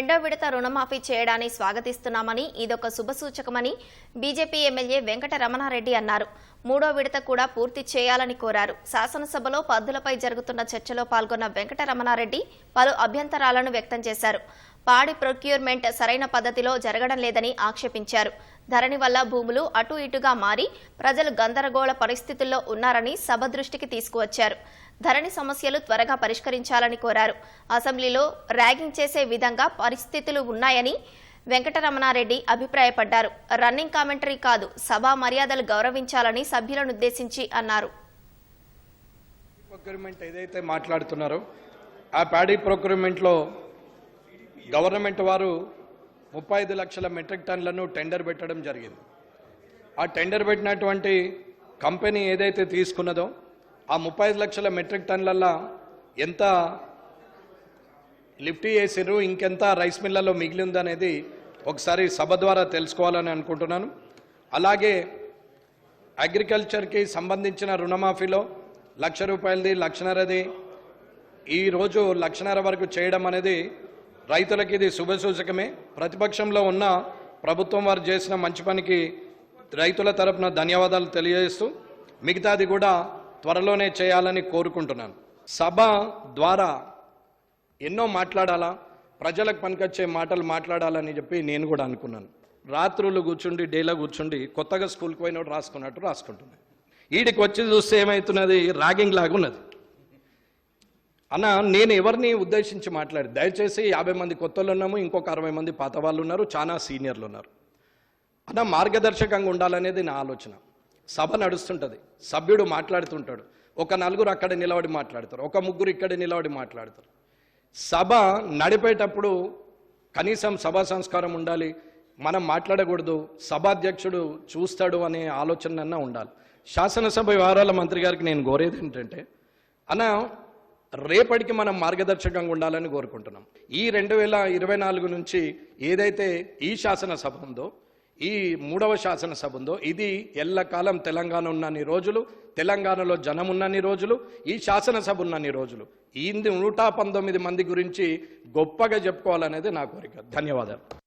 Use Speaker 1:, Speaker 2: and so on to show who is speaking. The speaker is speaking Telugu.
Speaker 1: రెండో విడత రుణమాఫీ చేయడాన్ని స్వాగతిస్తున్నామని ఇదొక శుభసూచకమని బీజేపీ ఎమ్మెల్యే వెంకట రమణారెడ్డి అన్నారు. మూడో విడత కూడా పూర్తి చేయాలని కోరారు. శాసనసభలో పద్దులపై జరుగుతున్న చర్చలో పాల్గొన్న వెంకట రమణారెడ్డి పలు అభ్యంతరాలను వ్యక్తం చేశారు. పాడి ప్రొక్యూర్మెంట్ సరైన పద్ధతిలో జరగడం లేదని ఆక్షేపించారు. ధరణి వల్ల భూములు అటు ఇటుగా మారి ప్రజలు గందరగోళ పరిస్థితుల్లో ఉన్నారని సభ దృష్టికి తీసుకువచ్చారు. ధరణి సమస్యలు త్వరగా పరిష్కరించాలని కోరారు. అసెంబ్లీలో ర్యాగింగ్ చేసే విధంగా పరిస్థితులు ఉన్నాయని వెంకటరమణారెడ్డి అభిప్రాయపడ్డారు. రన్నింగ్ కామెంటరీ కాదు సభా మర్యాదలు గౌరవించాలని సభ్యులనుద్దేశించి అన్నారు.
Speaker 2: ఏదైతే మాట్లాడుతున్నారో ఆ ప్యాడీ ప్రొక్యూర్మెంట్లో గవర్నమెంట్ వారు ముప్పై ఐదు లక్షల మెట్రిక్ టన్లను టెండర్ పెట్టడం జరిగింది. ఆ టెండర్ పెట్టినటువంటి కంపెనీ ఏదైతే తీసుకున్నదో ఆ ముప్పై లక్షల మెట్రిక్ టన్లల్లో ఎంత లిఫ్టీ చేసిర్రు ఇంకెంత రైస్ మిల్లలో మిగిలి ఉందనేది ఒకసారి సభ ద్వారా తెలుసుకోవాలని అనుకుంటున్నాను. అలాగే అగ్రికల్చర్కి సంబంధించిన రుణమాఫీలో లక్ష రూపాయలది లక్షన్నరది ఈరోజు లక్షన్నర వరకు చేయడం అనేది రైతులకి ఇది శుభసూచకమే ప్రతిపక్షంలో ఉన్న ప్రభుత్వం వారు చేసిన మంచి పనికి రైతుల తరపున ధన్యవాదాలు తెలియజేస్తూ మిగతాది కూడా త్వరలోనే చేయాలని కోరుకుంటున్నాను. సభ ద్వారా ఎన్నో మాట్లాడాలా ప్రజలకు పనికొచ్చే మాటలు మాట్లాడాలని చెప్పి నేను కూడా అనుకున్నాను. రాత్రులు కూర్చుండి డేలో కూర్చుండి కొత్తగా స్కూల్కి పోయినప్పుడు రాసుకున్నట్టు రాసుకుంటున్నాను. వీడికి వచ్చి చూస్తే ఏమవుతున్నది ర్యాగింగ్ లాగా ఉన్నది అన్న నేను ఎవరిని ఉద్దేశించి మాట్లాడి దయచేసి యాభై మంది కొత్తలు ఉన్నాము ఇంకొక అరవై మంది పాత వాళ్ళు ఉన్నారు చాలా సీనియర్లు ఉన్నారు. అన్న మార్గదర్శకంగా ఉండాలనేది నా ఆలోచన. సభ నడుస్తుంటుంది. సభ్యుడు మాట్లాడుతుంటాడు. ఒక నలుగురు అక్కడ నిలబడి మాట్లాడతారు. ఒక ముగ్గురు ఇక్కడ నిలబడి మాట్లాడతారు. సభ నడిపేటప్పుడు కనీసం సభా సంస్కారం ఉండాలి. మనం మాట్లాడకూడదు. సభాధ్యక్షుడు చూస్తాడు అనే ఆలోచన ఉండాలి. శాసనసభ వ్యవహారాల మంత్రి గారికి నేను కోరేది ఏంటంటే అన్న రేపటికి మనం మార్గదర్శకంగా ఉండాలని కోరుకుంటున్నాం. ఈ రెండు వేల ఇరవై నాలుగు నుంచి ఏదైతే ఈ శాసనసభ ఉందో ఈ మూడవ శాసనసభ ఉందో ఇది ఎల్లకాలం తెలంగాణ ఉన్నన్ని రోజులు తెలంగాణలో జనం ఉన్నన్ని రోజులు ఈ శాసనసభ ఉన్నన్ని రోజులు. ఈ నూట పంతొమ్మిది మంది గురించి గొప్పగా చెప్పుకోవాలనేది నా కోరిక. ధన్యవాదాలు.